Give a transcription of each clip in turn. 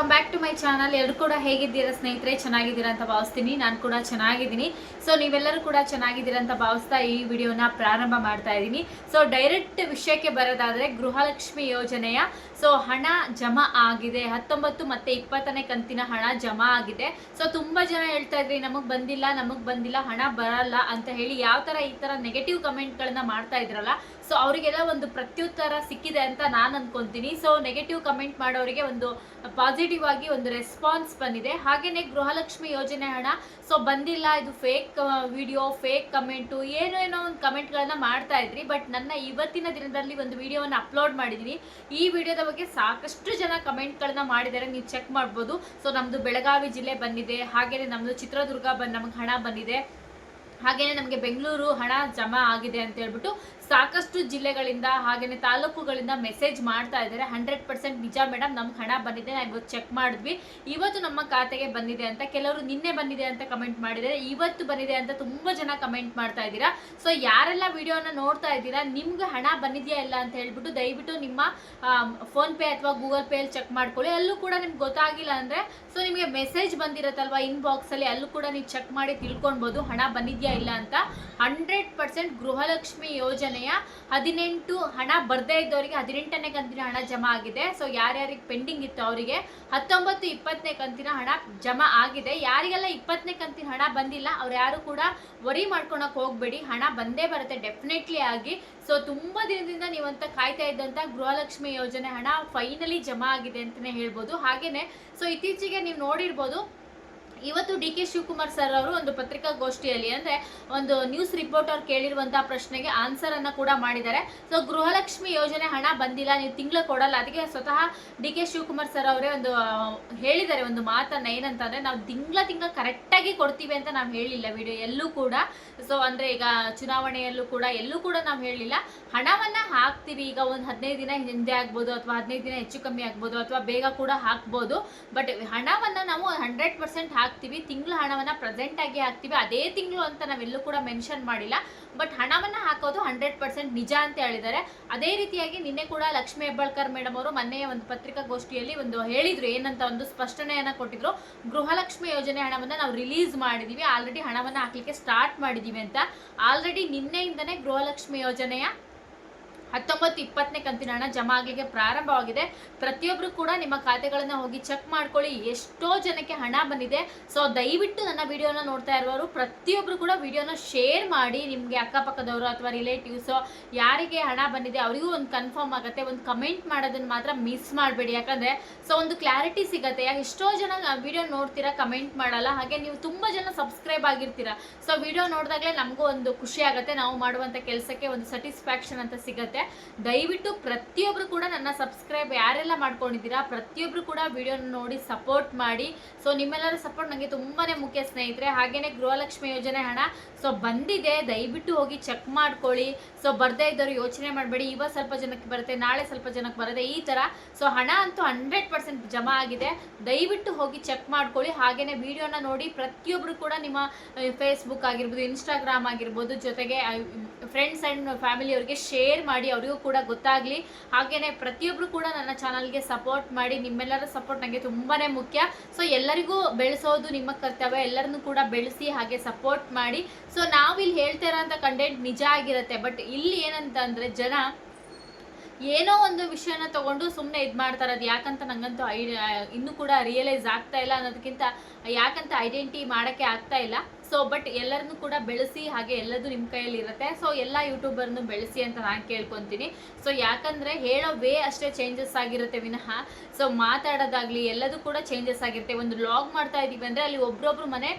Welcome back to my channel ಎಲ್ಲರೂ ಕೂಡ ಹೇಗಿದ್ದೀರಾ ಸ್ನೇಹಿತರೆ? ಚೆನ್ನಾಗಿದ್ದೀರಾ ಅಂತ ಭಾವಿಸ್ತೀನಿ. ನಾನು ಕೂಡ ಚೆನ್ನಾಗಿದ್ದೀನಿ. ಸೊ ನೀವೆಲ್ಲರೂ ಕೂಡ ಚೆನ್ನಾಗಿದ್ದೀರಾ ಅಂತ ಭಾವಿಸ್ತಾ ಈ ವಿಡಿಯೋನ ಪ್ರಾರಂಭ ಮಾಡ್ತಾ ಇದ್ದೀನಿ. ಸೊ ಡೈರೆಕ್ಟ್ ವಿಷಯಕ್ಕೆ ಬರೋದಾದರೆ ಗೃಹಲಕ್ಷ್ಮಿ ಯೋಜನೆಯ ಸೊ ಹಣ ಜಮಾ ಆಗಿದೆ. ಹತ್ತೊಂಬತ್ತು ಮತ್ತು ಇಪ್ಪತ್ತನೇ ಕಂತಿನ ಹಣ ಜಮಾ ಆಗಿದೆ. ಸೊ ತುಂಬ ಜನ ಹೇಳ್ತಾ ಇದ್ರಿ, ನಮಗೆ ಬಂದಿಲ್ಲ ನಮಗೆ ಬಂದಿಲ್ಲ, ಹಣ ಬರಲ್ಲ ಅಂತ ಹೇಳಿ ಯಾವ ಥರ ಈ ಥರ ನೆಗೆಟಿವ್ ಕಮೆಂಟ್ಗಳನ್ನ ಮಾಡ್ತಾ ಇದ್ರಲ್ಲ ಸೊ ಅವರಿಗೆಲ್ಲ ಒಂದು ಪ್ರತ್ಯುತ್ತರ ಸಿಕ್ಕಿದೆ ಅಂತ ನಾನು ಅಂದ್ಕೊತೀನಿ ಸೊ ನೆಗೆಟಿವ್ ಕಮೆಂಟ್ ಮಾಡೋರಿಗೆ ಒಂದು ಪಾಸಿಟಿವ್ ಆಗಿ ಒಂದು ರೆಸ್ಪಾನ್ಸ್ ಬಂದಿದೆ. ಹಾಗೇನೆ ಗೃಹಲಕ್ಷ್ಮಿ ಯೋಜನೆ ಹಣ. ಸೊ ಬಂದಿಲ್ಲ, ಇದು ಫೇಕ್ ವಿಡಿಯೋ ಫೇಕ್ ಕಮೆಂಟು ಏನೋ ಏನೋ ಒಂದು ಕಮೆಂಟ್ಗಳನ್ನ ಮಾಡ್ತಾ ಇದ್ರಿ ಬಟ್ ನನ್ನ ಇವತ್ತಿನ ದಿನದಲ್ಲಿ ಒಂದು ವಿಡಿಯೋವನ್ನು ಅಪ್ಲೋಡ್ ಮಾಡಿದ್ದೀನಿ ಈ ವಿಡಿಯೋದ ಬಗ್ಗೆ ಸಾಕಷ್ಟು ಜನ ಕಮೆಂಟ್ಗಳನ್ನ ಮಾಡಿದ್ದಾರೆ, ನೀವು ಚೆಕ್ ಮಾಡ್ಬೋದು. ಸೊ ನಮ್ಮದು ಬೆಳಗಾವಿ ಜಿಲ್ಲೆ ಬಂದಿದೆ, ಹಾಗೇನೆ ನಮ್ಮದು ಚಿತ್ರದುರ್ಗ ಬಂದು, ನಮಗೆ ಹಣ ಬಂದಿದೆ. ಹಾಗೇನೆ ನಮಗೆ ಬೆಂಗಳೂರು ಹಣ ಜಮಾ ಆಗಿದೆ ಅಂತ ಹೇಳ್ಬಿಟ್ಟು ಸಾಕಷ್ಟು ಜಿಲ್ಲೆಗಳಿಂದ ಹಾಗೇನೆ ತಾಲೂಕುಗಳಿಂದ ಮೆಸೇಜ್ ಮಾಡ್ತಾ ಇದ್ದಾರೆ. ಹಂಡ್ರೆಡ್ ಪರ್ಸೆಂಟ್ ನಿಜ ಮೇಡಮ್ ನಮ್ಗೆ ಹಣ ಬಂದಿದೆ ನಾವು ಇವತ್ತು ಚೆಕ್ ಮಾಡಿದ್ವಿ. ಇವತ್ತು ನಮ್ಮ ಖಾತೆಗೆ ಬಂದಿದೆ ಅಂತ ಕೆಲವರು ನಿನ್ನೆ ಬಂದಿದೆ ಅಂತ ಕಮೆಂಟ್ ಮಾಡಿದ್ದಾರೆ. ಇವತ್ತು ಬಂದಿದೆ ಅಂತ ತುಂಬ ಜನ ಕಮೆಂಟ್ ಮಾಡ್ತಾ ಇದ್ದೀರಾ. ಸೊ ಯಾರೆಲ್ಲ ವಿಡಿಯೋನ ನೋಡ್ತಾ ಇದ್ದೀರಾ, ನಿಮ್ಗೆ ಹಣ ಬಂದಿದೆಯಾ ಇಲ್ಲ ಅಂತ ಹೇಳ್ಬಿಟ್ಟು ದಯವಿಟ್ಟು ನಿಮ್ಮ ಫೋನ್ ಪೇ ಅಥವಾ ಗೂಗಲ್ ಪೇಯಲ್ಲಿ ಚೆಕ್ ಮಾಡ್ಕೊಳ್ಳಿ. ಅಲ್ಲೂ ಕೂಡ ನಿಮ್ಗೆ ಗೊತ್ತಾಗಿಲ್ಲ ಅಂದ್ರೆ ಸೊ ನಿಮಗೆ ಮೆಸೇಜ್ ಬಂದಿರತ್ತಲ್ವ ಇನ್ಬಾಕ್ಸ್ ಅಲ್ಲಿ, ಅಲ್ಲೂ ಕೂಡ ನೀವು ಚೆಕ್ ಮಾಡಿ ತಿಳ್ಕೊಳ್ಬೋದು. ಹಣ ಬಂದಿದ್ಯಾ ಇಲ್ಲ ಅಂತ ಹಂಡ್ರೆಡ್ ಪರ್ಸೆಂಟ್ ಗೃಹಲಕ್ಷ್ಮಿ ಯೋಜನೆಯ ಹದಿನೆಂಟು ಹಣ ಬರ್ದೇ ಇದ್ದವರಿಗೆ ಹದಿನೆಂಟನೇ ಕಂತಿನ ಹಣ ಜಮಾ ಆಗಿದೆ. ಸೊ ಯಾರ್ಯಾರಿಗೆ ಪೆಂಡಿಂಗ್ ಇತ್ತು ಅವರಿಗೆ ಹತ್ತೊಂಬತ್ತು ಇಪ್ಪತ್ತನೇ ಕಂತಿನ ಹಣ ಜಮಾ ಆಗಿದೆ. ಯಾರಿಗೆಲ್ಲ ಇಪ್ಪತ್ತನೇ ಕಂತಿನ ಹಣ ಬಂದಿಲ್ಲ, ಅವ್ರು ಯಾರು ಕೂಡ ವರಿ ಮಾಡ್ಕೊಳಕ್ ಹೋಗ್ಬೇಡಿ. ಹಣ ಬಂದೇ ಬರುತ್ತೆ ಡೆಫಿನೆಟ್ಲಿ ಆಗಿ. ಸೊ ತುಂಬಾ ದಿನದಿಂದ ನೀವಂತ ಕಾಯ್ತಾ ಇದ್ದಂತ ಗೃಹಲಕ್ಷ್ಮಿ ಯೋಜನೆ ಹಣ ಫೈನಲಿ ಜಮಾ ಆಗಿದೆ ಅಂತಾನೆ ಹೇಳ್ಬೋದು. ಹಾಗೇನೆ ಸೊ ಇತ್ತೀಚೆಗೆ ನೀವು ನೋಡಿರ್ಬೋದು ಇವತ್ತು ಡಿ ಕೆ ಶಿವಕುಮಾರ್ ಸರ್ ಅವರು ಒಂದು ಪತ್ರಿಕಾಗೋಷ್ಠಿಯಲ್ಲಿ ಅಂದ್ರೆ ಒಂದು ನ್ಯೂಸ್ ರಿಪೋರ್ಟರ್ ಕೇಳಿರುವಂತಹ ಪ್ರಶ್ನೆಗೆ ಆನ್ಸರ್ ಅನ್ನ ಕೂಡ ಮಾಡಿದ್ದಾರೆ. ಸೊ ಗೃಹಲಕ್ಷ್ಮಿ ಯೋಜನೆ ಹಣ ಬಂದಿಲ್ಲ, ನೀವು ತಿಂಗಳು ಕೊಡಲ್ಲ. ಅದಕ್ಕೆ ಸ್ವತಃ ಡಿ ಕೆ ಶಿವಕುಮಾರ್ ಸರ್ ಅವರೇ ಒಂದು ಹೇಳಿದ್ದಾರೆ ಒಂದು ಮಾತನ್ನ ಏನಂತಂದ್ರೆ, ನಾವು ತಿಂಗಳ ತಿಂಗಳ ಕರೆಕ್ಟಾಗಿ ಕೊಡ್ತೀವಿ ಅಂತ ನಾವು ಹೇಳಿಲ್ಲ ವಿಡಿಯೋ ಎಲ್ಲೂ ಕೂಡ. ಸೊ ಅಂದ್ರೆ ಈಗ ಚುನಾವಣೆಯಲ್ಲೂ ಕೂಡ, ಎಲ್ಲೂ ಕೂಡ ನಾವು ಹೇಳಿಲ್ಲ. ಹಣವನ್ನ ಹಾಕ್ತೀವಿ. ಈಗ ಒಂದು ಹದಿನೈದು ದಿನ ಹಿಂದೆ ಆಗ್ಬೋದು ಅಥವಾ ಹದಿನೈದು ದಿನ ಹೆಚ್ಚು ಕಮ್ಮಿ ಆಗ್ಬೋದು ಅಥವಾ ಬೇಗ ಕೂಡ ಹಾಕ್ಬೋದು. ಬಟ್ ಹಣವನ್ನ ನಾವು ಹಂಡ್ರೆಡ್ ಪರ್ಸೆಂಟ್ ಹಾಕ್ತೀವಿ ತಿಂಗಳ ಹಣವನ್ನ ಪ್ರೆಸೆಂಟ್ ಆಗಿ ಹಾಕ್ತೀವಿ. ಅದೇ ತಿಂಗಳು ಅಂತ ನಾವೆಲ್ಲೂ ಕೂಡ ಮೆನ್ಷನ್ ಮಾಡಿಲ್ಲ. ಬಟ್ ಹಣವನ್ನ ಹಾಕೋದು ಹಂಡ್ರೆಡ್ ಪರ್ಸೆಂಟ್ ನಿಜ ಅಂತ ಹೇಳಿದ್ದಾರೆ. ಅದೇ ರೀತಿಯಾಗಿ ನಿನ್ನೆ ಕೂಡ ಲಕ್ಷ್ಮೀ ಹೆಬ್ಬಾಳ್ಕರ್ ಮೇಡಮ್ ಅವರು ಮೊನ್ನೆ ಒಂದು ಪತ್ರಿಕಾಗೋಷ್ಠಿಯಲ್ಲಿ ಒಂದು ಹೇಳಿದ್ರು, ಏನಂತ ಒಂದು ಸ್ಪಷ್ಟನೆಯನ್ನು ಕೊಟ್ಟಿದ್ರು. ಗೃಹಲಕ್ಷ್ಮಿ ಯೋಜನೆ ಹಣವನ್ನು ನಾವು ರಿಲೀಸ್ ಮಾಡಿದ್ದೀವಿ ಆಲ್ರೆಡಿ ಹಣವನ್ನು ಹಾಕಲಿಕ್ಕೆ ಸ್ಟಾರ್ಟ್ ಮಾಡಿದ್ದೀವಿ ಅಂತ. ಆಲ್ರೆಡಿ ನಿನ್ನೆಯಿಂದನೇ ಗೃಹಲಕ್ಷ್ಮಿ ಯೋಜನೆಯ ಹತ್ತೊಂಬತ್ತು ಇಪ್ಪತ್ತನೇ ಕಂತಿನ ಹಣ ಜಮಾ ಆಗಲಿಕ್ಕೆ ಪ್ರಾರಂಭವಾಗಿದೆ. ಪ್ರತಿಯೊಬ್ಬರು ಕೂಡ ನಿಮ್ಮ ಖಾತೆಗಳನ್ನು ಹೋಗಿ ಚೆಕ್ ಮಾಡ್ಕೊಳ್ಳಿ. ಎಷ್ಟೋ ಜನಕ್ಕೆ ಹಣ ಬಂದಿದೆ. ಸೊ ದಯವಿಟ್ಟು ನನ್ನ ವಿಡಿಯೋನ ನೋಡ್ತಾ ಇರುವವರು ಪ್ರತಿಯೊಬ್ಬರು ಕೂಡ ವಿಡಿಯೋನ ಶೇರ್ ಮಾಡಿ. ನಿಮಗೆ ಅಕ್ಕಪಕ್ಕದವರು ಅಥವಾ ರಿಲೇಟಿವ್ಸು ಯಾರಿಗೆ ಹಣ ಬಂದಿದೆ ಅವರಿಗೂ ಒಂದು ಕನ್ಫರ್ಮ್ ಆಗುತ್ತೆ. ಒಂದು ಕಮೆಂಟ್ ಮಾಡೋದನ್ನ ಮಾತ್ರ ಮಿಸ್ ಮಾಡಬೇಡಿ. ಯಾಕಂದ್ರೆ ಸೊ ಒಂದು ಕ್ಲಾರಿಟಿ ಸಿಗುತ್ತೆ. ಯಾಕೆ ಎಷ್ಟೋ ಜನ ವಿಡಿಯೋ ನೋಡ್ತೀರಾ ಕಮೆಂಟ್ ಮಾಡಲ್ಲ. ಹಾಗೆ ನೀವು ತುಂಬಾ ಜನ ಸಬ್ಸ್ಕ್ರೈಬ್ ಆಗಿರ್ತೀರಾ. ಸೊ ವಿಡಿಯೋ ನೋಡಿದಾಗಲೇ ನಮಗೂ ಒಂದು ಖುಷಿ ಆಗುತ್ತೆ. ನಾವು ಮಾಡುವಂಥ ಕೆಲಸಕ್ಕೆ ಒಂದು ಸ್ಯಾಟಿಸ್ಫ್ಯಾಕ್ಷನ್ ಅಂತ ಸಿಗುತ್ತೆ. ದಯವಿಟ್ಟು ಪ್ರತಿಯೊಬ್ಬರು ಕೂಡ ನನ್ನ ಸಬ್ಸ್ಕ್ರೈಬ್ ಯಾರೆಲ್ಲ ಮಾಡ್ಕೊಂಡಿದ್ದೀರಾ ಪ್ರತಿಯೊಬ್ಬರು ಕೂಡ ವಿಡಿಯೋನ ನೋಡಿ ಸಪೋರ್ಟ್ ಮಾಡಿ. ಸೊ ನಿಮ್ಮೆಲ್ಲರ ಸಪೋರ್ಟ್ ನನಗೆ ತುಂಬಾನೇ ಮುಖ್ಯ ಸ್ನೇಹಿತರೆ. ಹಾಗೇನೆ ಗೃಹಲಕ್ಷ್ಮಿ ಯೋಜನೆ ಹಣ. ಸೊ ಬಂದಿದೆ. ದಯವಿಟ್ಟು ಹೋಗಿ ಚೆಕ್ ಮಾಡ್ಕೊಳ್ಳಿ. ಸೊ ಬರ್ದೇ ಇದ್ದವರು ಯೋಚನೆ ಮಾಡಬೇಡಿ. ಇವತ್ತು ಸ್ವಲ್ಪ ಜನಕ್ಕೆ ಬರುತ್ತೆ, ನಾಳೆ ಸ್ವಲ್ಪ ಜನಕ್ಕೆ ಬರುತ್ತೆ, ಈ ಥರ ಸೊ ಹಣ ಅಂತೂ ಹಂಡ್ರೆಡ್ ಪರ್ಸೆಂಟ್ ಜಮಾ ಆಗಿದೆ. ದಯವಿಟ್ಟು ಹೋಗಿ ಚೆಕ್ ಮಾಡ್ಕೊಳ್ಳಿ. ಹಾಗೇನೆ ವಿಡಿಯೋನ ನೋಡಿ ಪ್ರತಿಯೊಬ್ಬರು ಕೂಡ ನಿಮ್ಮ ಫೇಸ್ಬುಕ್ ಆಗಿರ್ಬೋದು ಇನ್ಸ್ಟಾಗ್ರಾಮ್ ಆಗಿರ್ಬೋದು, ಜೊತೆಗೆ ಫ್ರೆಂಡ್ಸ್ ಆ್ಯಂಡ್ ಫ್ಯಾಮಿಲಿಯವ್ರಿಗೆ ಶೇರ್ ಮಾಡಿ ಅವರಿಗೂ ಕೂಡ ಗೊತ್ತಾಗಲಿ. ಹಾಗೆಯೇ ಪ್ರತಿಯೊಬ್ಬರು ಕೂಡ ನನ್ನ ಚಾನಲ್ಗೆ ಸಪೋರ್ಟ್ ಮಾಡಿ, ನಿಮ್ಮೆಲ್ಲರ ಸಪೋರ್ಟ್ ನನಗೆ ತುಂಬಾ ಮುಖ್ಯ. ಸೊ ಎಲ್ಲರಿಗೂ ಬೆಳೆಸೋದು ನಿಮ್ಮ ಕರ್ತವ್ಯ, ಎಲ್ಲರನ್ನೂ ಕೂಡ ಬೆಳೆಸಿ ಹಾಗೆ ಸಪೋರ್ಟ್ ಮಾಡಿ. ಸೊ ನಾವಿಲ್ಲಿ ಹೇಳ್ತಾ ಇರೋಂಥ ಕಂಟೆಂಟ್ ನಿಜ ಆಗಿರುತ್ತೆ. ಬಟ್ ಇಲ್ಲಿ ಏನಂತ ಅಂದರೆ ಜನ ಏನೋ ಒಂದು ವಿಷಯನ ತಗೊಂಡು ಸುಮ್ಮನೆ ಇದು ಮಾಡ್ತಾರೆ. ಅದು ಯಾಕಂತ ನನಗಂತೂ ಐ ಇನ್ನೂ ಕೂಡ ರಿಯಲೈಸ್ ಆಗ್ತಾ ಇಲ್ಲ ಅನ್ನೋದಕ್ಕಿಂತ ಯಾಕಂತ ಐಡೆಂಟಿ ಮಾಡೋಕ್ಕೆ ಆಗ್ತಾ ಇಲ್ಲ. ಸೊ ಬಟ್ ಎಲ್ಲರನ್ನು ಕೂಡ ಬೆಳೆಸಿ ಹಾಗೆ ಎಲ್ಲದೂ ನಿಮ್ಮ ಕೈಯಲ್ಲಿ ಇರುತ್ತೆ. ಸೊ ಎಲ್ಲ ಯೂಟ್ಯೂಬರ್ನು ಬೆಳೆಸಿ ಅಂತ ನಾನು ಕೇಳ್ಕೊತೀನಿ. ಸೊ ಯಾಕಂದರೆ ಹೇಳೋ ವೇ ಅಷ್ಟೇ ಚೇಂಜಸ್ ಆಗಿರುತ್ತೆ ವಿನಃ. ಸೊ ಮಾತಾಡೋದಾಗಲಿ ಎಲ್ಲದೂ ಕೂಡ ಚೇಂಜಸ್ ಆಗಿರುತ್ತೆ. ಒಂದು ಲಾಗ್ ಮಾಡ್ತಾ ಇದ್ದೀವಿ ಅಂದರೆ ಅಲ್ಲಿ ಒಬ್ರೊಬ್ರು ಮನೆ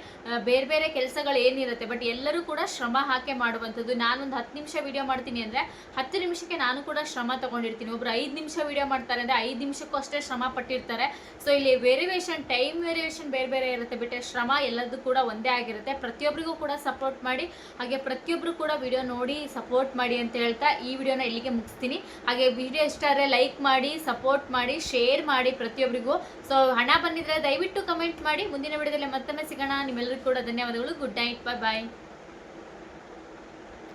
ಬೇರೆ ಬೇರೆ ಕೆಲಸಗಳು ಏನಿರುತ್ತೆ. ಬಟ್ ಎಲ್ಲರೂ ಕೂಡ ಶ್ರಮ ಹಾಕಿ ಮಾಡುವಂಥದ್ದು. ನಾನೊಂದು ಹತ್ತು ನಿಮಿಷ ವಿಡಿಯೋ ಮಾಡ್ತೀನಿ ಅಂದರೆ ಹತ್ತು ನಿಮಿಷಕ್ಕೆ ನಾನು ಕೂಡ ಶ್ರಮ ತಗೊಂಡಿರ್ತೀನಿ. ಒಬ್ರು ಐದು ನಿಮಿಷ ವಿಡಿಯೋ ಮಾಡ್ತಾರೆ ಅಂದರೆ ಐದು ನಿಮಿಷಕ್ಕೂ ಅಷ್ಟೇ ಶ್ರಮ ಪಟ್ಟಿರ್ತಾರೆ. ಸೊ ಇಲ್ಲಿ ವೇರಿಯೇಷನ್ ಟೈಮ್ ವೇರಿಯೇಷನ್ ಬೇರೆ ಬೇರೆ ಇರುತ್ತೆ. ಬಿಟ್ಟರೆ ಶ್ರಮ ಎಲ್ಲದೂ ಕೂಡ ಒಂದೇ ಆಗಿರುತ್ತೆ. ಪ್ರತಿಯೊಬ್ಬರಿಗೂ ಕೂಡ ಸಪೋರ್ಟ್ ಮಾಡಿ, ಹಾಗೆ ಪ್ರತಿಯೊಬ್ಬರು ಕೂಡ ವಿಡಿಯೋ ನೋಡಿ ಸಪೋರ್ಟ್ ಮಾಡಿ ಅಂತ ಹೇಳ್ತಾ ಈ ವಿಡಿಯೋನ ಇಲ್ಲಿಗೆ ಮುಗಿಸ್ತೀನಿ. ಹಾಗೆ ವಿಡಿಯೋ ಇಷ್ಟ ಆದರೆ ಲೈಕ್ ಮಾಡಿ ಸಪೋರ್ಟ್ ಮಾಡಿ ಶೇರ್ ಮಾಡಿ ಪ್ರತಿಯೊಬ್ಬರಿಗೂ ಸೊ ಹಣ ಬಂದಿದ್ರೆ ದಯವಿಟ್ಟು ಕಮೆಂಟ್ ಮಾಡಿ. ಮುಂದಿನ ವಿಡಿಯೋದಲ್ಲಿ ಮತ್ತೊಮ್ಮೆ ಸಿಗೋಣ. ನಿಮ್ಮೆಲ್ಲರಿಗೂ ಕೂಡ ಧನ್ಯವಾದಗಳು. ಗುಡ್ ನೈಟ್ ಬಾಯ್ ಬಾಯ್